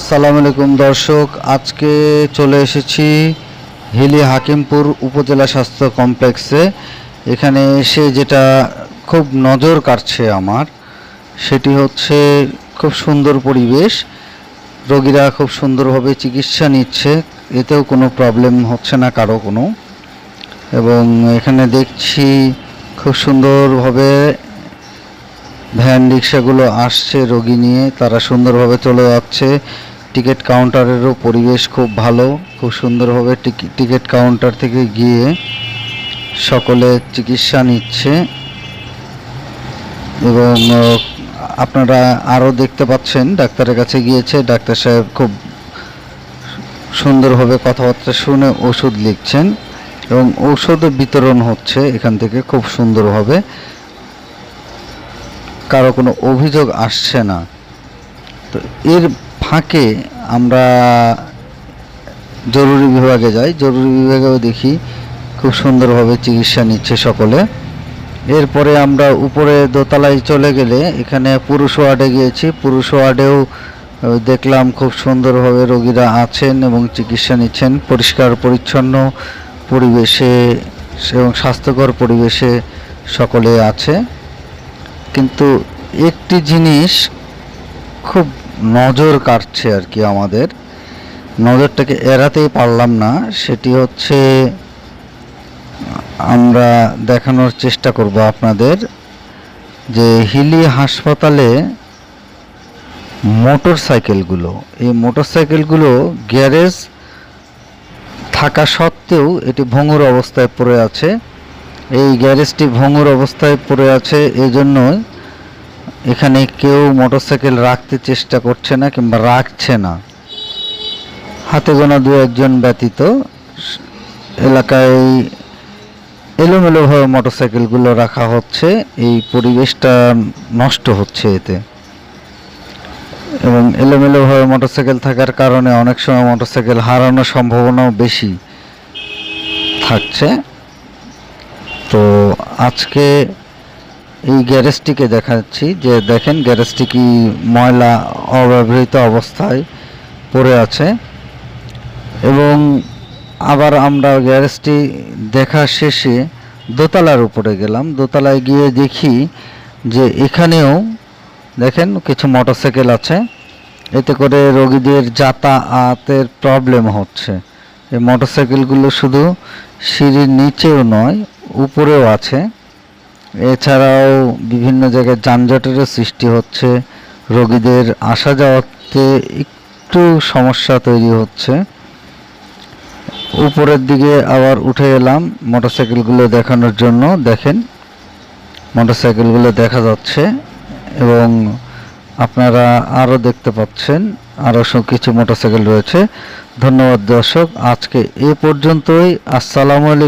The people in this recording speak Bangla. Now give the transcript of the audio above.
আসসালামু আলাইকুম, দর্শক। আজকে চলে এসেছি হিলি হাকিমপুর উপজেলা স্বাস্থ্য কমপ্লেক্সে। এখানে এসে যেটা খুব নজর কাটছে আমার, সেটি হচ্ছে খুব সুন্দর পরিবেশ। রোগীরা খুব সুন্দরভাবে চিকিৎসা নিচ্ছে, এতেও কোনো প্রবলেম হচ্ছে না কারও কোনো। এবং এখানে দেখছি খুব সুন্দরভাবে ভ্যান রিক্সাগুলো আসছে রোগী নিয়ে, তারা সুন্দরভাবে চলে যাচ্ছে। টিকিট কাউন্টারেরও পরিবেশ খুব ভালো, খুব সুন্দরভাবে টিকিট কাউন্টার থেকে গিয়ে সকলে চিকিৎসা নিচ্ছে। এবং আপনারা আরও দেখতে পাচ্ছেন, ডাক্তারের কাছে গিয়েছে, ডাক্তার সাহেব খুব সুন্দরভাবে কথাবার্তা শুনে ওষুধ লিখছেন এবং ঔষধও বিতরণ হচ্ছে এখান থেকে খুব সুন্দরভাবে। কারও কোনো অভিযোগ আসছে না। তো এর ফাঁকে আমরা জরুরি বিভাগে যাই। জরুরি বিভাগেও দেখি খুব সুন্দরভাবে চিকিৎসা নিচ্ছে সকলে। এরপরে আমরা উপরে দোতলায় চলে গেলে এখানে পুরুষ ওয়ার্ডে গিয়েছি। পুরুষ ওয়ার্ডেও দেখলাম খুব সুন্দরভাবে রোগীরা আছেন এবং চিকিৎসা নিচ্ছেন। পরিষ্কার, পরিচ্ছন্ন পরিবেশে এবং স্বাস্থ্যকর পরিবেশে সকলে আছে। কিন্তু একটি জিনিস খুব নজর কাটছে আর কি আমাদের। নজরটাকে এড়াতেই পারলাম না, সেটি হচ্ছে, আমরা দেখানোর চেষ্টা করব আপনাদের যে হিলি হাসপাতালে মোটর সাইকেলগুলো এই মোটর সাইকেলগুলো গ্যারেজ থাকা সত্ত্বেও এটি ভঙ্গুর অবস্থায় পড়ে আছে। এই গ্যারেজটি ভঙ্গুর অবস্থায় পড়ে আছে এই জন্য এখানে কেউ মোটরসাইকেল রাখতে চেষ্টা করছে না কিংবা রাখছে না। হাতে গোনা দু একজন ব্যতীত এলাকায় এলোমেলোভাবে মোটরসাইকেলগুলো রাখা হচ্ছে, এই পরিবেশটা নষ্ট হচ্ছে এতে। এবং এলোমেলোভাবে মোটরসাইকেল থাকার কারণে অনেক সময় মোটরসাইকেল হারানোর সম্ভাবনাও বেশি থাকছে। তো আজকে এই গ্যারেজটিকে দেখাচ্ছি যে দেখেন গ্যারেজটি কি ময়লা অব্যবহৃত অবস্থায় পড়ে আছে। এবং আবার আমরা গ্যারেজটি দেখা শেষে দোতলার উপরে গেলাম। দোতলায় গিয়ে দেখি যে এখানেও দেখেন কিছু মোটরসাইকেল আছে। এতে করে রোগীদের যাতায়াতের প্রবলেম হচ্ছে। এই মোটরসাইকেলগুলো শুধু সিঁড়ির নিচেও নয় উপরেও আছে। এছাড়াও বিভিন্ন জায়গায় যানজটেরও সৃষ্টি হচ্ছে। রোগীদের আসা যাওয়াতে একটু সমস্যা তৈরি হচ্ছে। উপরের দিকে আবার উঠে এলাম মোটরসাইকেলগুলো দেখানোর জন্য। দেখেন, মোটরসাইকেলগুলো দেখা যাচ্ছে এবং আপনারা আরও দেখতে পাচ্ছেন, আরও কিছু মোটরসাইকেল রয়েছে। ধন্যবাদ দর্শক, আজকে এ পর্যন্তই। আসসালামু